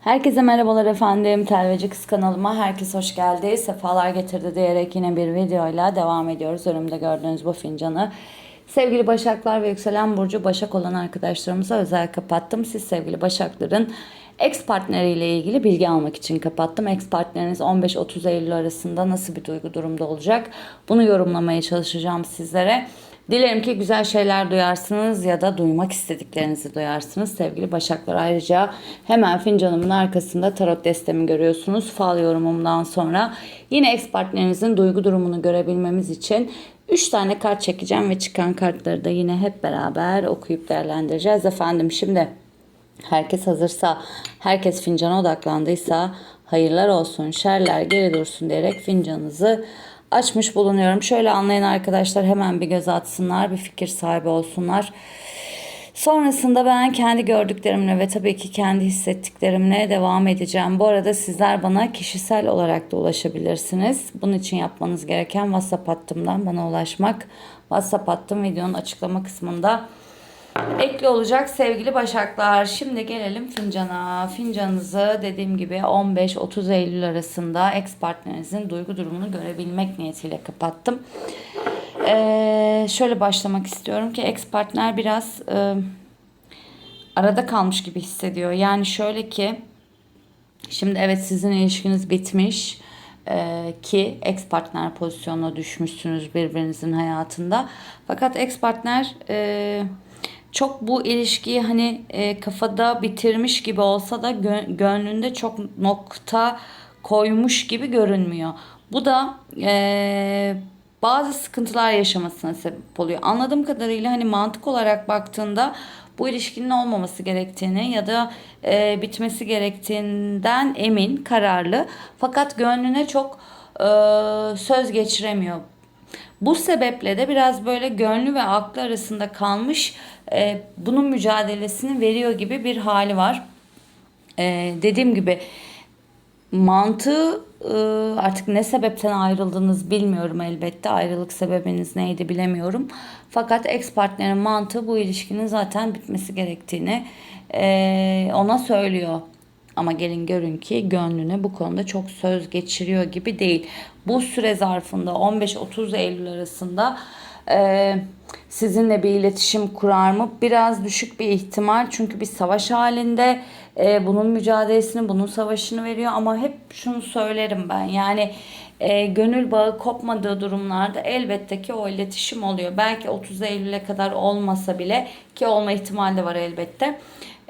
Herkese merhabalar efendim. Telveci Kız kanalıma herkes hoş geldi. Sefalar getirdi diyerek yine bir videoyla devam ediyoruz. Önümde gördüğünüz bu fincanı. Sevgili Başaklar ve Yükselen Burcu Başak olan arkadaşlarımıza özel kapattım. Siz sevgili Başakların ex partneriyle ilgili bilgi almak için kapattım. Ex partneriniz 15-30 Eylül arasında nasıl bir duygu durumda olacak? Bunu yorumlamaya çalışacağım sizlere. Dilerim ki güzel şeyler duyarsınız ya da duymak istediklerinizi duyarsınız sevgili Başaklar. Ayrıca hemen fincanımın arkasında tarot destemi görüyorsunuz. Fal yorumumdan sonra yine ex partnerinizin duygu durumunu görebilmemiz için 3 tane kart çekeceğim ve çıkan kartları da yine hep beraber okuyup değerlendireceğiz efendim. Şimdi herkes hazırsa, herkes fincana odaklandıysa hayırlar olsun, şerler geri dursun diyerek fincanınızı açmış bulunuyorum. Şöyle anlayın arkadaşlar hemen bir göz atsınlar, bir fikir sahibi olsunlar. Sonrasında ben kendi gördüklerimle ve tabii ki kendi hissettiklerimle devam edeceğim. Bu arada sizler bana kişisel olarak da ulaşabilirsiniz. Bunun için yapmanız gereken WhatsApp hattımdan bana ulaşmak. WhatsApp hattım videonun açıklama kısmında ekli olacak sevgili Başaklar. Şimdi gelelim fincana. Fincanınızı dediğim gibi 15-30 Eylül arasında ex partnerinizin duygu durumunu görebilmek niyetiyle kapattım. Ee, şöyle başlamak istiyorum ki ex partner biraz e, arada kalmış gibi hissediyor. Yani şöyle ki şimdi evet sizin ilişkiniz bitmiş e, ki ex partner pozisyonuna düşmüşsünüz birbirinizin hayatında. Fakat ex partner e, çok bu ilişkiyi hani e, kafada bitirmiş gibi olsa da gö- gönlünde çok nokta koymuş gibi görünmüyor. Bu da e, bazı sıkıntılar yaşamasına sebep oluyor. Anladığım kadarıyla hani mantık olarak baktığında bu ilişkinin olmaması gerektiğini ya da e, bitmesi gerektiğinden emin, kararlı. Fakat gönlüne çok e, söz geçiremiyor. Bu sebeple de biraz böyle gönlü ve aklı arasında kalmış e, bunun mücadelesini veriyor gibi bir hali var. E, dediğim gibi mantığı e, artık ne sebepten ayrıldınız bilmiyorum elbette. Ayrılık sebebiniz neydi bilemiyorum. Fakat ex partnerin mantığı bu ilişkinin zaten bitmesi gerektiğini e, ona söylüyor. Ama gelin görün ki gönlüne bu konuda çok söz geçiriyor gibi değil. Bu süre zarfında 15-30 Eylül arasında e, sizinle bir iletişim kurar mı? Biraz düşük bir ihtimal çünkü bir savaş halinde e, bunun mücadelesini, bunun savaşını veriyor ama hep şunu söylerim ben yani e, gönül bağı kopmadığı durumlarda elbette ki o iletişim oluyor. Belki 30 Eylül'e kadar olmasa bile ki olma ihtimali de var elbette.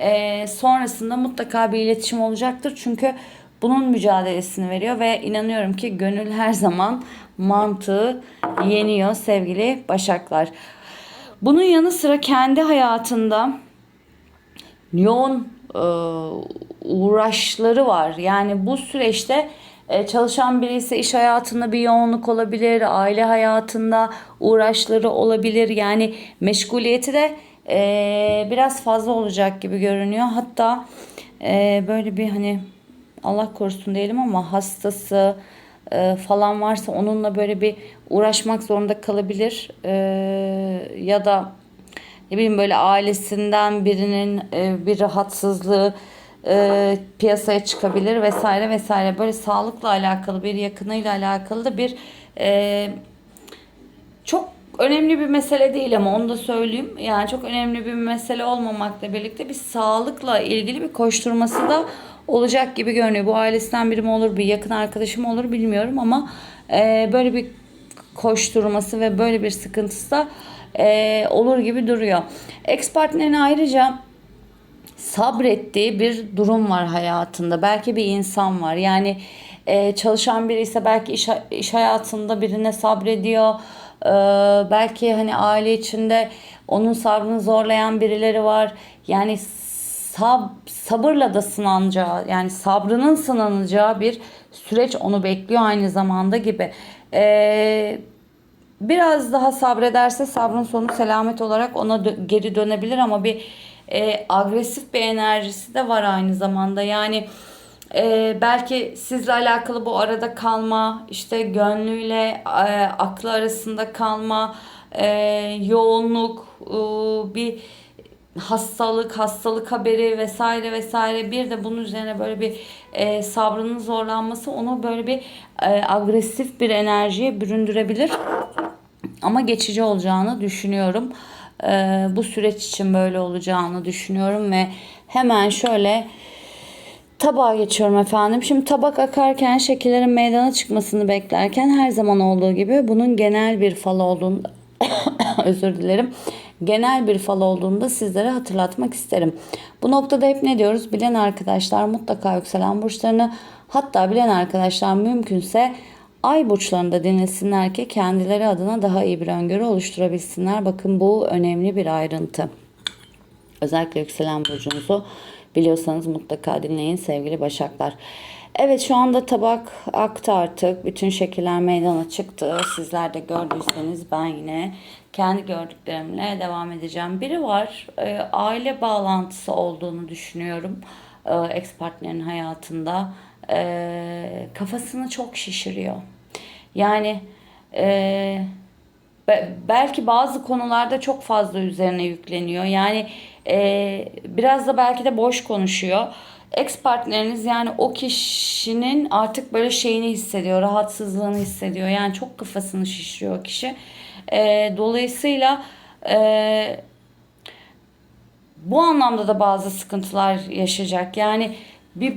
E, sonrasında mutlaka bir iletişim olacaktır çünkü bunun mücadelesini veriyor ve inanıyorum ki gönül her zaman mantığı yeniyor sevgili başaklar. Bunun yanı sıra kendi hayatında yoğun e, uğraşları var. Yani bu süreçte e, çalışan biri ise iş hayatında bir yoğunluk olabilir, aile hayatında uğraşları olabilir. Yani meşguliyeti de e, biraz fazla olacak gibi görünüyor. Hatta e, böyle bir hani Allah korusun diyelim ama hastası e, falan varsa onunla böyle bir uğraşmak zorunda kalabilir. E, ya da ne bileyim böyle ailesinden birinin e, bir rahatsızlığı e, piyasaya çıkabilir vesaire vesaire. Böyle sağlıkla alakalı bir yakınıyla alakalı da bir e, çok önemli bir mesele değil ama onu da söyleyeyim. Yani çok önemli bir mesele olmamakla birlikte bir sağlıkla ilgili bir koşturması da olacak gibi görünüyor. Bu ailesinden biri mi olur, bir yakın arkadaşım olur bilmiyorum ama e, böyle bir koşturması ve böyle bir sıkıntısı da e, olur gibi duruyor. Ex partnerin ayrıca sabrettiği bir durum var hayatında. Belki bir insan var. Yani e, çalışan biri ise belki iş, iş hayatında birine sabrediyor. E, belki hani aile içinde onun sabrını zorlayan birileri var. Yani sab sabırla da sınanacağı yani sabrının sınanacağı bir süreç onu bekliyor aynı zamanda gibi. Ee, biraz daha sabrederse sabrın sonu selamet olarak ona dö- geri dönebilir ama bir e, agresif bir enerjisi de var aynı zamanda. Yani e, belki sizle alakalı bu arada kalma, işte gönlüyle e, aklı arasında kalma, e, yoğunluk, e, bir hastalık, hastalık haberi vesaire vesaire bir de bunun üzerine böyle bir e, sabrının zorlanması onu böyle bir e, agresif bir enerjiye büründürebilir. Ama geçici olacağını düşünüyorum. E, bu süreç için böyle olacağını düşünüyorum ve hemen şöyle Tabağa geçiyorum efendim. Şimdi tabak akarken şekillerin meydana çıkmasını beklerken her zaman olduğu gibi bunun genel bir fal olduğunu özür dilerim. Genel bir fal olduğunu da sizlere hatırlatmak isterim. Bu noktada hep ne diyoruz? Bilen arkadaşlar mutlaka yükselen burçlarını hatta bilen arkadaşlar mümkünse ay burçlarını da dinlesinler ki kendileri adına daha iyi bir öngörü oluşturabilsinler. Bakın bu önemli bir ayrıntı. Özellikle yükselen burcunuzu biliyorsanız mutlaka dinleyin sevgili başaklar. Evet şu anda tabak aktı artık. Bütün şekiller meydana çıktı. Sizler de gördüyseniz ben yine kendi gördüklerimle devam edeceğim. Biri var e, aile bağlantısı olduğunu düşünüyorum. E, ex partnerin hayatında. E, kafasını çok şişiriyor. Yani e, Be- belki bazı konularda çok fazla üzerine yükleniyor. Yani e, biraz da belki de boş konuşuyor. Ex partneriniz yani o kişinin artık böyle şeyini hissediyor, rahatsızlığını hissediyor. Yani çok kafasını şişiriyor kişi. E, dolayısıyla e, bu anlamda da bazı sıkıntılar yaşayacak. Yani bir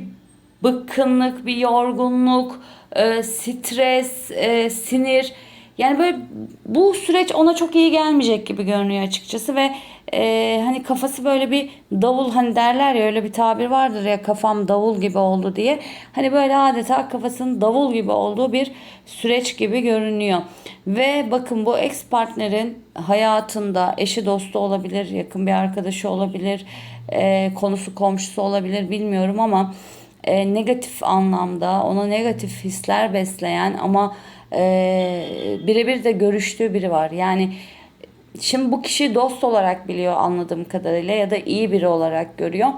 bıkkınlık, bir yorgunluk, e, stres, e, sinir. Yani böyle bu süreç ona çok iyi gelmeyecek gibi görünüyor açıkçası ve e, hani kafası böyle bir davul hani derler ya öyle bir tabir vardır ya kafam davul gibi oldu diye. Hani böyle adeta kafasının davul gibi olduğu bir süreç gibi görünüyor. Ve bakın bu ex partnerin hayatında eşi dostu olabilir, yakın bir arkadaşı olabilir, e, konusu komşusu olabilir bilmiyorum ama e, negatif anlamda ona negatif hisler besleyen ama e, birebir de görüştüğü biri var. Yani şimdi bu kişi dost olarak biliyor anladığım kadarıyla ya da iyi biri olarak görüyor.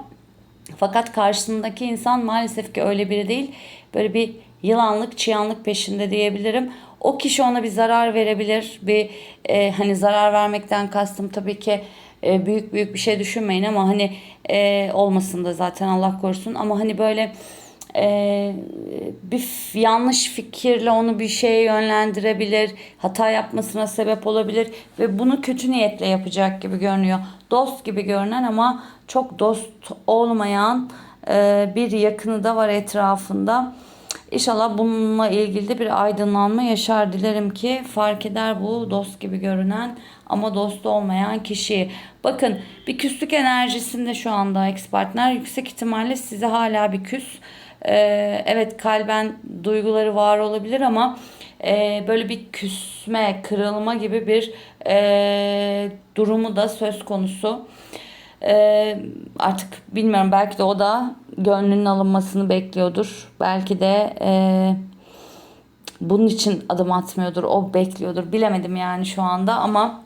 Fakat karşısındaki insan maalesef ki öyle biri değil. Böyle bir yılanlık, çıyanlık peşinde diyebilirim. O kişi ona bir zarar verebilir. Bir e, hani zarar vermekten kastım tabii ki e, büyük büyük bir şey düşünmeyin ama hani e, olmasın da zaten Allah korusun ama hani böyle e, bir yanlış fikirle onu bir şeye yönlendirebilir, hata yapmasına sebep olabilir ve bunu kötü niyetle yapacak gibi görünüyor. Dost gibi görünen ama çok dost olmayan e, bir yakını da var etrafında. İnşallah bununla ilgili de bir aydınlanma yaşar. Dilerim ki fark eder bu dost gibi görünen ama dost olmayan kişi. Bakın bir küslük enerjisinde şu anda ex partner yüksek ihtimalle size hala bir küs. Ee, evet kalben duyguları var olabilir ama e, böyle bir küsme, kırılma gibi bir e, durumu da söz konusu. Ee, artık bilmiyorum belki de o da gönlünün alınmasını bekliyordur. Belki de e, bunun için adım atmıyordur. O bekliyordur. Bilemedim yani şu anda ama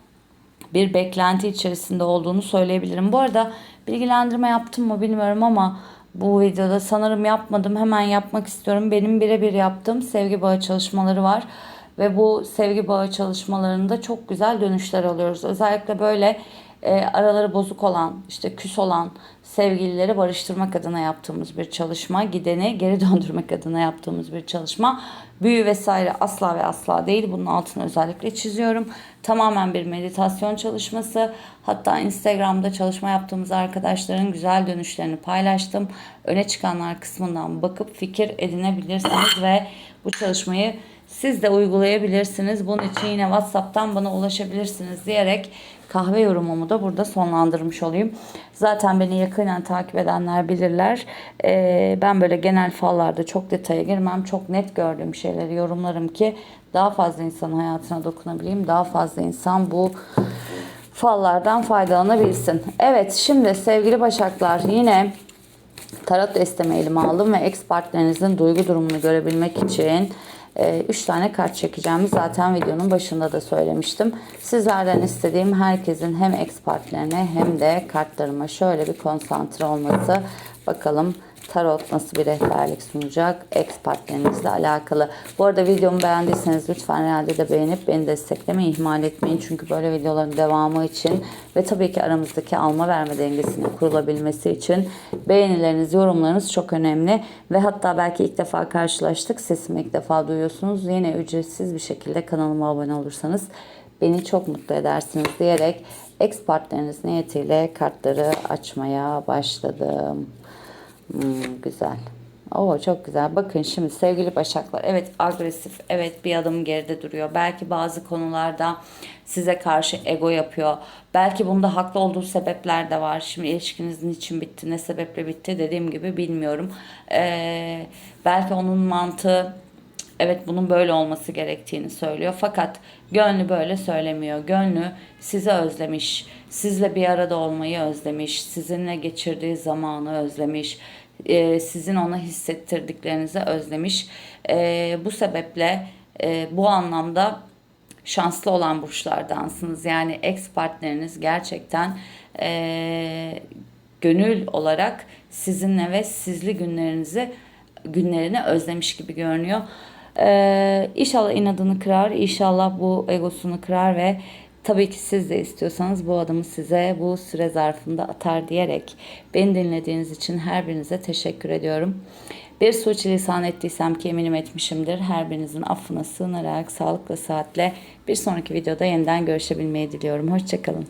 bir beklenti içerisinde olduğunu söyleyebilirim. Bu arada bilgilendirme yaptım mı bilmiyorum ama bu videoda sanırım yapmadım. Hemen yapmak istiyorum. Benim birebir yaptığım sevgi bağı çalışmaları var. Ve bu sevgi bağı çalışmalarında çok güzel dönüşler alıyoruz. Özellikle böyle e, araları bozuk olan, işte küs olan sevgilileri barıştırmak adına yaptığımız bir çalışma, gideni geri döndürmek adına yaptığımız bir çalışma. Büyü vesaire asla ve asla değil. Bunun altını özellikle çiziyorum. Tamamen bir meditasyon çalışması. Hatta Instagram'da çalışma yaptığımız arkadaşların güzel dönüşlerini paylaştım. Öne çıkanlar kısmından bakıp fikir edinebilirsiniz ve bu çalışmayı siz de uygulayabilirsiniz. Bunun için yine WhatsApp'tan bana ulaşabilirsiniz diyerek kahve yorumumu da burada sonlandırmış olayım. Zaten beni yakinen takip edenler bilirler. Ee, ben böyle genel fallarda çok detaya girmem. Çok net gördüğüm şeyleri yorumlarım ki daha fazla insanın hayatına dokunabileyim. Daha fazla insan bu fallardan faydalanabilsin. Evet şimdi sevgili başaklar yine tarot destemi elime aldım ve ex partnerinizin duygu durumunu görebilmek için 3 tane kart çekeceğimi zaten videonun başında da söylemiştim. Sizlerden istediğim herkesin hem ex partnerine hem de kartlarıma şöyle bir konsantre olması. Bakalım Tarot nasıl bir rehberlik sunacak? Ex partnerinizle alakalı. Bu arada videomu beğendiyseniz lütfen realde de beğenip beni desteklemeyi ihmal etmeyin. Çünkü böyle videoların devamı için ve tabii ki aramızdaki alma verme dengesinin kurulabilmesi için beğenileriniz, yorumlarınız çok önemli. Ve hatta belki ilk defa karşılaştık. Sesimi ilk defa duyuyorsunuz. Yine ücretsiz bir şekilde kanalıma abone olursanız beni çok mutlu edersiniz diyerek ex partneriniz niyetiyle kartları açmaya başladım. Hmm, güzel. Oo çok güzel. Bakın şimdi sevgili Başaklar. Evet agresif. Evet bir adım geride duruyor. Belki bazı konularda size karşı ego yapıyor. Belki bunda haklı olduğu sebepler de var. Şimdi ilişkiniz niçin bitti, ne sebeple bitti dediğim gibi bilmiyorum. Ee, belki onun mantığı evet bunun böyle olması gerektiğini söylüyor. Fakat gönlü böyle söylemiyor. Gönlü sizi özlemiş. Sizle bir arada olmayı özlemiş. Sizinle geçirdiği zamanı özlemiş. Ee, sizin ona hissettirdiklerinizi özlemiş. Ee, bu sebeple e, bu anlamda şanslı olan burçlardansınız. Yani ex partneriniz gerçekten e, gönül olarak sizinle ve sizli günlerinizi günlerini özlemiş gibi görünüyor. Ee, inşallah inadını kırar, inşallah bu egosunu kırar ve tabii ki siz de istiyorsanız bu adımı size bu süre zarfında atar diyerek beni dinlediğiniz için her birinize teşekkür ediyorum. Bir suçlisan ettiysem ki eminim etmişimdir. Her birinizin affına sığınarak sağlıkla saatle bir sonraki videoda yeniden görüşebilmeyi diliyorum. Hoşçakalın.